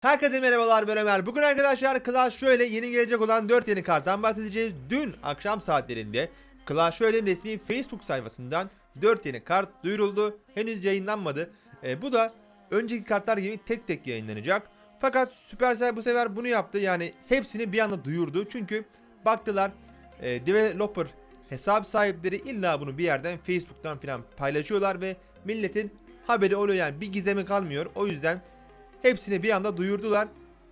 Herkese merhabalar ben Ömer. Bugün arkadaşlar Clash Royale yeni gelecek olan 4 yeni karttan bahsedeceğiz. Dün akşam saatlerinde Clash Royale'in resmi Facebook sayfasından 4 yeni kart duyuruldu. Henüz yayınlanmadı. E, bu da önceki kartlar gibi tek tek yayınlanacak. Fakat Supercell bu sefer bunu yaptı. Yani hepsini bir anda duyurdu. Çünkü baktılar e, developer hesap sahipleri illa bunu bir yerden Facebook'tan falan paylaşıyorlar ve milletin haberi oluyor yani bir gizemi kalmıyor. O yüzden Hepsini bir anda duyurdular.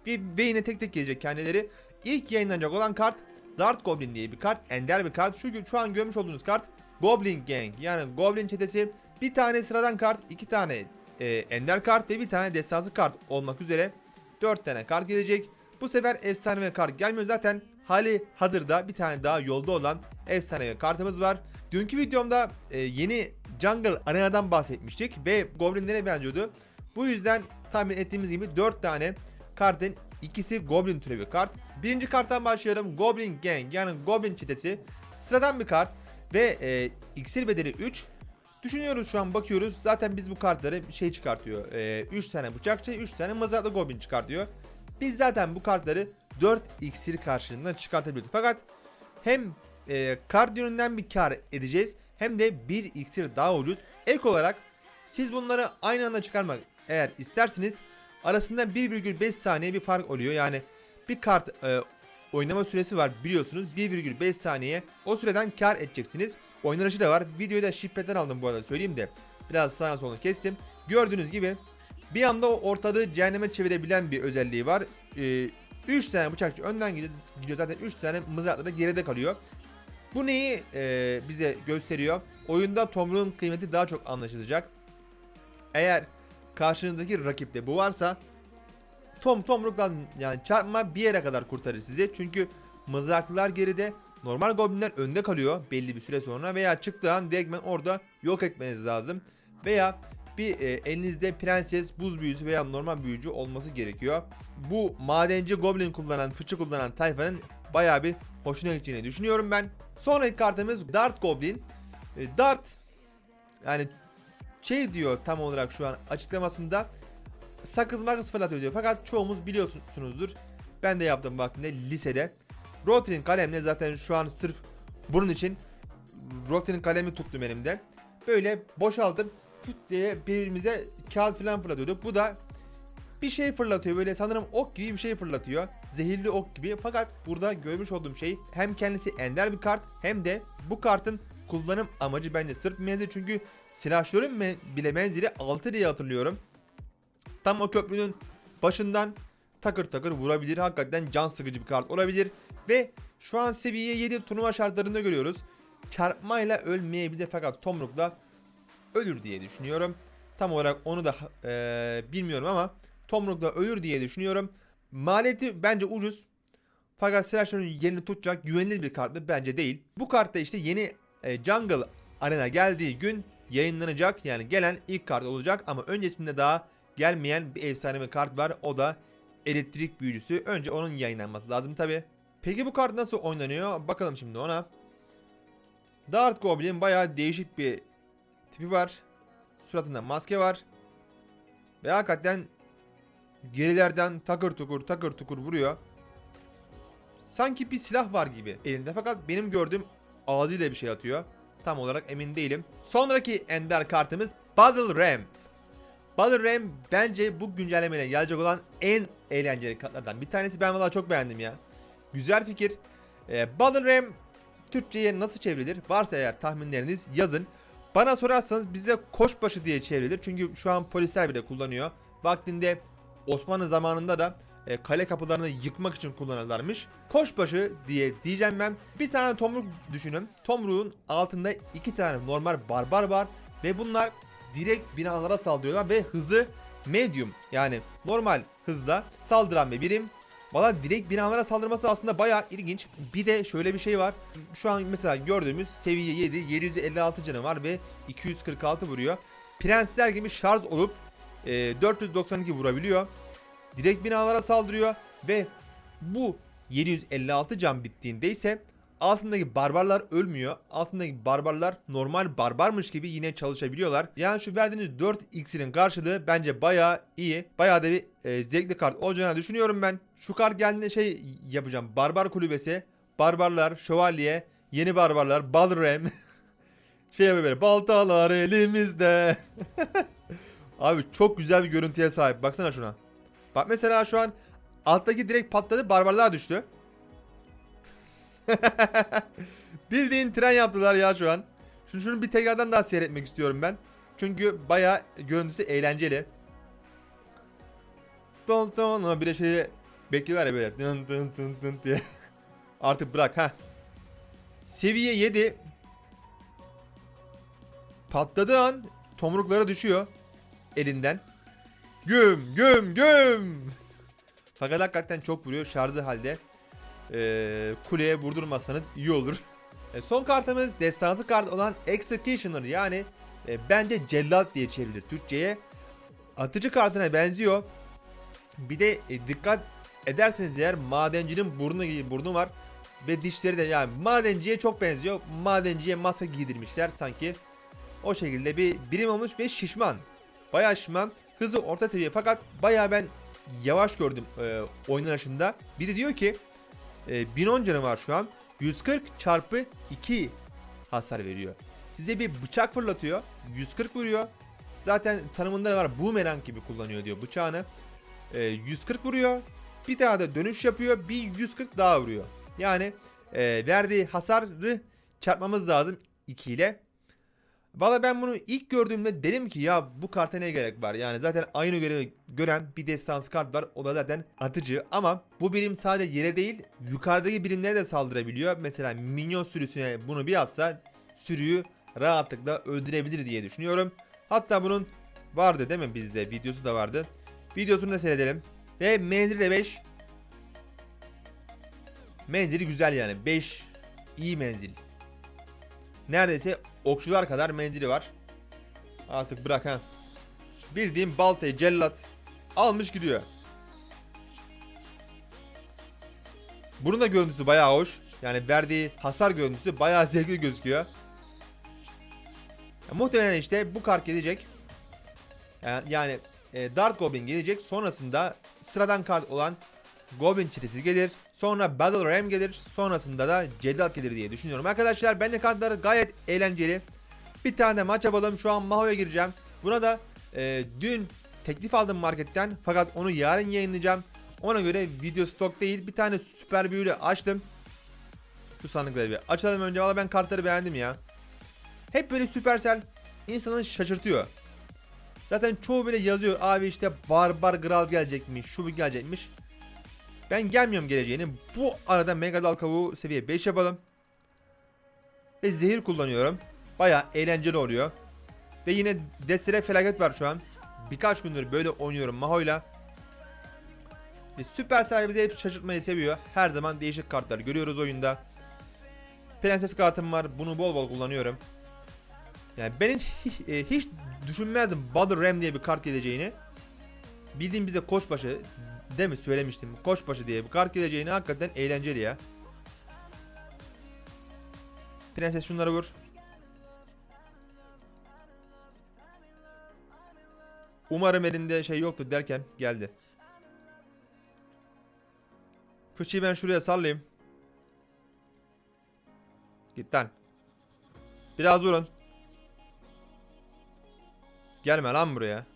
Bir ve yine tek tek gelecek kendileri. İlk yayınlanacak olan kart Dart Goblin diye bir kart. Ender bir kart. Şu, şu an görmüş olduğunuz kart Goblin Gang. Yani Goblin çetesi. Bir tane sıradan kart, iki tane e, Ender kart ve bir tane destansı kart olmak üzere 4 tane kart gelecek. Bu sefer efsane kart gelmiyor zaten. Hali hazırda bir tane daha yolda olan efsane kartımız var. Dünkü videomda e, yeni Jungle Arena'dan bahsetmiştik ve Goblinlere benziyordu. Bu yüzden tahmin ettiğimiz gibi 4 tane kartın ikisi Goblin türevi kart. Birinci karttan başlayalım. Goblin Gang yani Goblin çetesi. Sıradan bir kart ve e, iksir bedeli 3. Düşünüyoruz şu an bakıyoruz. Zaten biz bu kartları şey çıkartıyor. 3 e, tane bıçakçı, 3 tane mızraklı Goblin çıkartıyor. Biz zaten bu kartları 4 iksir karşılığında çıkartabiliyorduk. Fakat hem e, kart yönünden bir kar edeceğiz hem de bir iksir daha ucuz. Ek olarak siz bunları aynı anda çıkarmak eğer isterseniz arasında 1,5 saniye bir fark oluyor. Yani bir kart e, oynama süresi var biliyorsunuz 1,5 saniye o süreden kar edeceksiniz. Oynanışı da var. Videoyu da şifreden aldım bu arada söyleyeyim de. Biraz sağına soluna kestim. Gördüğünüz gibi bir anda o ortalığı cehenneme çevirebilen bir özelliği var. 3 ee, tane bıçakçı önden gidiyor, gidiyor zaten 3 tane mızrakları geride kalıyor. Bu neyi e, bize gösteriyor? Oyunda tomruğun kıymeti daha çok anlaşılacak. Eğer karşınızdaki rakipte bu varsa tom tomruktan yani çarpma bir yere kadar kurtarır sizi. Çünkü mızraklılar geride normal goblinler önde kalıyor belli bir süre sonra veya çıktığı an direktmen orada yok etmeniz lazım. Veya bir e, elinizde prenses, buz büyücüsü veya normal büyücü olması gerekiyor. Bu madenci goblin kullanan, fıçı kullanan tayfanın baya bir hoşuna gideceğini düşünüyorum ben. Sonraki kartımız Dart Goblin. E, Dart yani şey diyor tam olarak şu an açıklamasında sakız makız fırlatıyor diyor. Fakat çoğumuz biliyorsunuzdur. Ben de yaptım vaktinde lisede. Rotring kalemle zaten şu an sırf bunun için Rotring kalemi tuttum elimde. Böyle boşaltıp püt diye birbirimize kağıt falan fırlatıyorduk. Bu da bir şey fırlatıyor böyle sanırım ok gibi bir şey fırlatıyor. Zehirli ok gibi fakat burada görmüş olduğum şey hem kendisi ender bir kart hem de bu kartın kullanım amacı bence sırf menzil çünkü silahşörün bile menzili 6 diye hatırlıyorum. Tam o köprünün başından takır takır vurabilir. Hakikaten can sıkıcı bir kart olabilir. Ve şu an seviye 7 turnuva şartlarında görüyoruz. Çarpmayla ölmeyebilir fakat tomrukla ölür diye düşünüyorum. Tam olarak onu da e, bilmiyorum ama tomrukla ölür diye düşünüyorum. Maliyeti bence ucuz. Fakat silahşörün yerini tutacak güvenilir bir kart mı? Bence değil. Bu kartta işte yeni e, Jungle Arena geldiği gün yayınlanacak. Yani gelen ilk kart olacak ama öncesinde daha gelmeyen bir efsane bir kart var. O da elektrik büyücüsü. Önce onun yayınlanması lazım tabi. Peki bu kart nasıl oynanıyor? Bakalım şimdi ona. Dart Goblin bayağı değişik bir tipi var. Suratında maske var. Ve hakikaten gerilerden takır tukur takır tukur vuruyor. Sanki bir silah var gibi elinde fakat benim gördüğüm ağzıyla bir şey atıyor. Tam olarak emin değilim. Sonraki ender kartımız Battle Ram. Battle Ram bence bu güncellemeyle gelecek olan en eğlenceli kartlardan bir tanesi. Ben valla çok beğendim ya. Güzel fikir. Ee, Battle Ram Türkçe'ye nasıl çevrilir? Varsa eğer tahminleriniz yazın. Bana sorarsanız bize koşbaşı diye çevrilir. Çünkü şu an polisler bile kullanıyor. Vaktinde Osmanlı zamanında da e, kale kapılarını yıkmak için kullanırlarmış. Koşbaşı diye diyeceğim ben. Bir tane tomruk düşünün. Tomruğun altında iki tane normal barbar var ve bunlar direkt binalara saldırıyorlar ve hızı medium yani normal hızla saldıran bir birim. Valla direkt binalara saldırması aslında baya ilginç. Bir de şöyle bir şey var. Şu an mesela gördüğümüz seviye 7 756 canı var ve 246 vuruyor. Prensler gibi şarj olup e, 492 vurabiliyor direkt binalara saldırıyor ve bu 756 can bittiğinde ise altındaki barbarlar ölmüyor. Altındaki barbarlar normal barbarmış gibi yine çalışabiliyorlar. Yani şu verdiğiniz 4 iksirin karşılığı bence bayağı iyi. Bayağı da bir e, zevkli kart olacağını düşünüyorum ben. Şu kart geldiğinde şey yapacağım. Barbar kulübesi, barbarlar, şövalye, yeni barbarlar, Balrem. şey yapıyor böyle baltalar elimizde. Abi çok güzel bir görüntüye sahip. Baksana şuna. Bak mesela şu an alttaki direkt patladı barbarlığa düştü. Bildiğin tren yaptılar ya şu an. Şunu, şunu bir tekrardan daha seyretmek istiyorum ben. Çünkü baya görüntüsü eğlenceli. Ton ama bir de şey bekliyorlar ya böyle tın tın tın tın diye. Artık bırak ha. Seviye 7 patladığı an tomrukları düşüyor elinden. Güm güm güm. Fakat hakikaten çok vuruyor şarjı halde. Ee, kuleye vurdurmazsanız iyi olur. E, son kartımız destansı kart olan Executioner yani e, bence cellat diye çevrilir Türkçe'ye. Atıcı kartına benziyor. Bir de e, dikkat ederseniz eğer madencinin burnu gibi burnu var. Ve dişleri de yani madenciye çok benziyor. Madenciye masa giydirmişler sanki. O şekilde bir birim olmuş ve şişman. Bayağı şişman. Hızı orta seviye fakat bayağı ben yavaş gördüm e, oynanışında. Bir de diyor ki e, 1010 canı var şu an. 140 çarpı 2 hasar veriyor. Size bir bıçak fırlatıyor. 140 vuruyor. Zaten tanımında da var boomerang gibi kullanıyor diyor bıçağını. E, 140 vuruyor. Bir daha da dönüş yapıyor. Bir 140 daha vuruyor. Yani e, verdiği hasarı çarpmamız lazım 2 ile. Valla ben bunu ilk gördüğümde dedim ki ya bu karta ne gerek var? Yani zaten aynı görevi gören bir destans kart var. O da zaten atıcı ama bu birim sadece yere değil yukarıdaki birimlere de saldırabiliyor. Mesela minyon sürüsüne bunu bir atsa sürüyü rahatlıkla öldürebilir diye düşünüyorum. Hatta bunun vardı değil mi bizde? Videosu da vardı. Videosunu da seyredelim. Ve menzili de 5. Menzili güzel yani. 5 iyi menzil. Neredeyse okçular kadar menzili var. Artık bırak ha. Bildiğim baltayı cellat almış gidiyor. Bunun da görüntüsü bayağı hoş. Yani verdiği hasar görüntüsü bayağı zevkli gözüküyor. Ya, muhtemelen işte bu kart gelecek. Yani, yani e, Dark Goblin gelecek. Sonrasında sıradan kart olan Goblin çetesi gelir. Sonra Battle Ram gelir. Sonrasında da Cellat gelir diye düşünüyorum. Arkadaşlar benle kartları gayet eğlenceli. Bir tane maç yapalım. Şu an Maho'ya gireceğim. Buna da e, dün teklif aldım marketten. Fakat onu yarın yayınlayacağım. Ona göre video stok değil. Bir tane süper büyülü açtım. Şu sandıkları bir açalım önce. Valla ben kartları beğendim ya. Hep böyle Supercell insanı şaşırtıyor. Zaten çoğu böyle yazıyor. Abi işte Barbar Kral gelecekmiş. Şu gelecekmiş. Ben gelmiyorum geleceğini. Bu arada Mega Dal Kavuğu seviye 5 yapalım. Ve zehir kullanıyorum. Baya eğlenceli oluyor. Ve yine destere felaket var şu an. Birkaç gündür böyle oynuyorum Maho'yla. Ve Süper sahibi hep şaşırtmayı seviyor. Her zaman değişik kartlar görüyoruz oyunda. Prenses kartım var. Bunu bol bol kullanıyorum. Yani ben hiç, hiç, e, düşünmezdim Battle Ram diye bir kart geleceğini. Bizim bize koçbaşı değil mi söylemiştim. Koçbaşı diye kart geleceğini hakikaten eğlenceli ya. Prenses şunları vur. Umarım elinde şey yoktu derken geldi. Fıçıyı ben şuraya sallayayım. Git lan. Biraz vurun. Gelme lan buraya.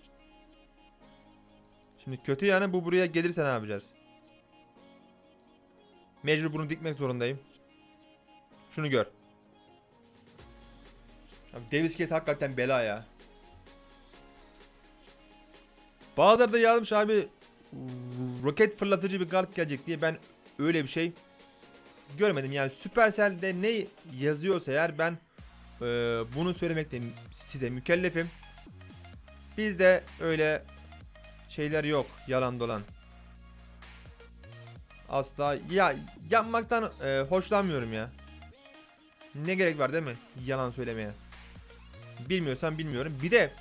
Şimdi kötü yani bu buraya gelirse ne yapacağız? Mecbur bunu dikmek zorundayım. Şunu gör. Abi Kate hakikaten bela ya. Bazıları da yazmış abi roket fırlatıcı bir kart gelecek diye ben öyle bir şey görmedim. Yani Supercell'de ne yazıyorsa eğer ben e, bunu söylemekte size mükellefim. Bizde öyle şeyler yok yalan dolan. Asla ya yapmaktan e, hoşlanmıyorum ya. Ne gerek var değil mi? Yalan söylemeye. Bilmiyorsan bilmiyorum. Bir de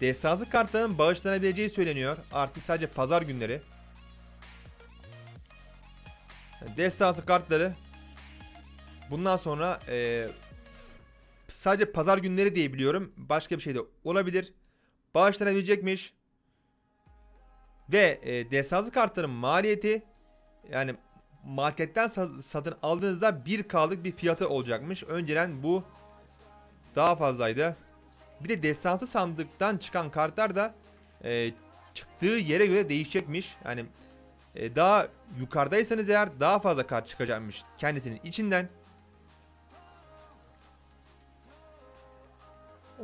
destansı kartların bağışlanabileceği söyleniyor. Artık sadece pazar günleri. Destansı kartları bundan sonra e, sadece pazar günleri diye biliyorum. Başka bir şey de olabilir. Bağışlanabilecekmiş. Ve e, desanslı kartların maliyeti yani marketten sa- satın aldığınızda 1K'lık bir fiyatı olacakmış. Önceden bu daha fazlaydı. Bir de destansı sandıktan çıkan kartlar da e, çıktığı yere göre değişecekmiş. Yani e, daha yukarıdaysanız eğer daha fazla kart çıkacakmış kendisinin içinden.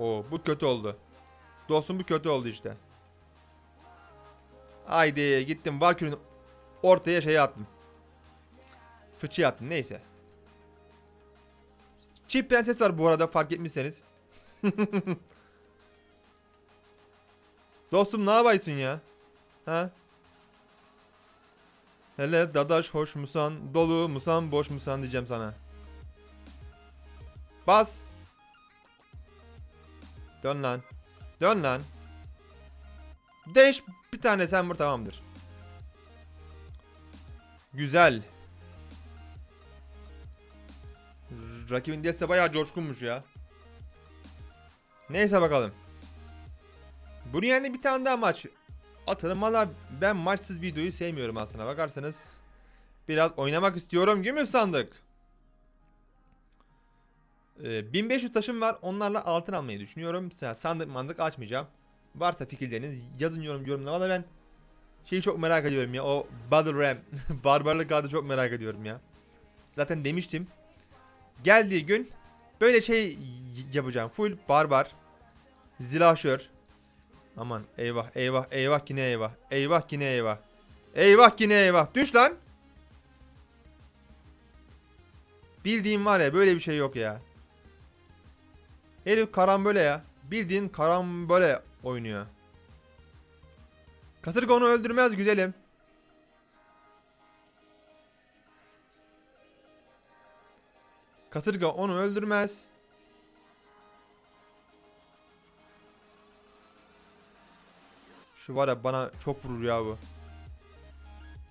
Oo bu kötü oldu. Dostum bu kötü oldu işte. Haydi gittim Valkyrie'nin ortaya şey attım. Fıçı attım neyse. Çift prenses var bu arada fark etmişseniz. Dostum ne yapıyorsun ya? Ha? Hele dadaş hoş musan, dolu musan, boş musan diyeceğim sana. Bas. Dön lan. Dön lan. Değiş bir tane sen vur tamamdır. Güzel. Rakibin deste bayağı coşkunmuş ya. Neyse bakalım. Bunun yani bir tane daha maç atalım. Valla ben maçsız videoyu sevmiyorum aslına bakarsanız. Biraz oynamak istiyorum. Gümüş sandık. Ee, 1500 taşım var. Onlarla altın almayı düşünüyorum. Sandık mandık açmayacağım. Varsa fikirleriniz yazın yorum yorumlara. Valla ben şeyi çok merak ediyorum ya. O Battle Ram. Barbarlık adı çok merak ediyorum ya. Zaten demiştim. Geldiği gün böyle şey yapacağım. Full barbar. Zilahşör. Aman eyvah eyvah eyvah yine eyvah. Eyvah yine eyvah. Eyvah yine eyvah. Düş lan. Bildiğim var ya böyle bir şey yok ya. Herif karambole ya. Bildiğin karambole oynuyor. Kasırga onu öldürmez güzelim. Kasırga onu öldürmez. Şu var ya bana çok vurur ya bu.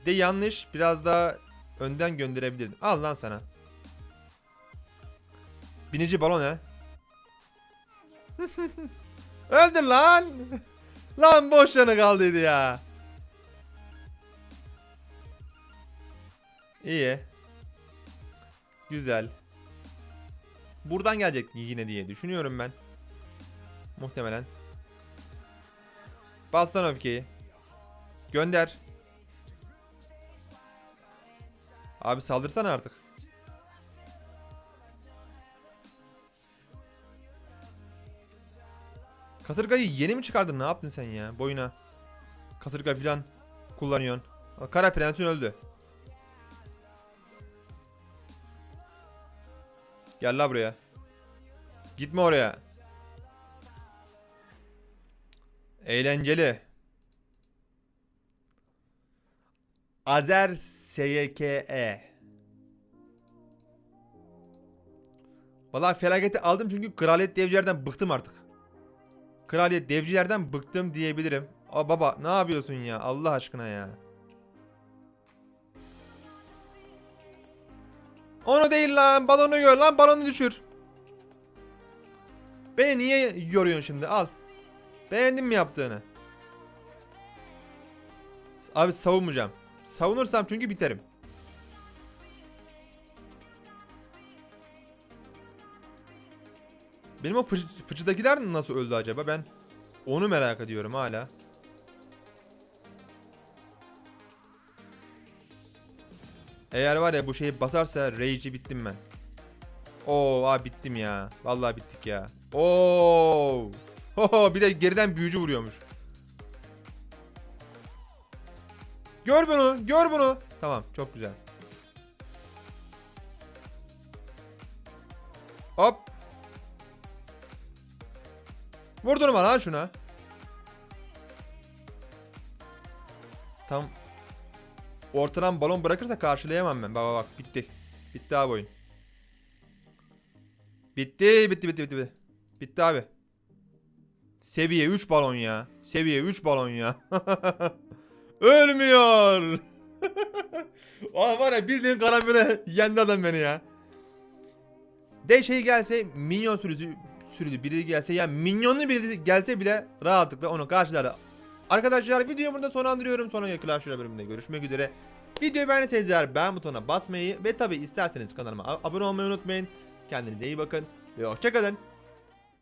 De yanlış. Biraz daha önden gönderebilirdim. Al lan sana. Binici balon he. Öldür lan. lan boş yanı kaldıydı ya. İyi. Güzel. Buradan gelecek yine diye düşünüyorum ben. Muhtemelen. Bas lan öfkeyi. Gönder. Abi saldırsana artık. Kasırgayı yeni mi çıkardın? Ne yaptın sen ya? Boyuna. Kasırga filan kullanıyorsun. Kara prensin öldü. Gel la buraya. Gitme oraya. Eğlenceli. Azer SYKE. Vallahi felaketi aldım çünkü kraliyet devcilerden bıktım artık. Kraliyet devcilerden bıktım diyebilirim. Aa baba ne yapıyorsun ya Allah aşkına ya. Onu değil lan balonu gör lan balonu düşür. Beni niye yoruyorsun şimdi al. Beğendin mi yaptığını? Abi savunmayacağım. Savunursam çünkü biterim. Benim o fıç fıçıdakiler nasıl öldü acaba? Ben onu merak ediyorum hala. Eğer var ya bu şeyi basarsa rage'i bittim ben. Oo abi bittim ya. Vallahi bittik ya. Oo. Ho bir de geriden büyücü vuruyormuş. Gör bunu, gör bunu. Tamam, çok güzel. Hop. Vurdurma lan şuna. Tam ortadan balon bırakırsa karşılayamam ben. Bak bak bitti. Bitti abi oyun. Bitti, bitti, bitti, bitti. Bitti abi. Seviye 3 balon ya. Seviye 3 balon ya. Ölmüyor. Aa var ya bildiğin karambole yendi adam beni ya. de şey gelse minyon sürüsü sürülü biri gelse yani minyonlu biri gelse bile rahatlıkla onu karşılardı. Arkadaşlar videoyu burada sonlandırıyorum. Sonraki Clash Royale bölümünde görüşmek üzere. Videoyu beğendiyseniz eğer beğen butonuna basmayı ve tabi isterseniz kanalıma abone olmayı unutmayın. Kendinize iyi bakın ve hoşçakalın.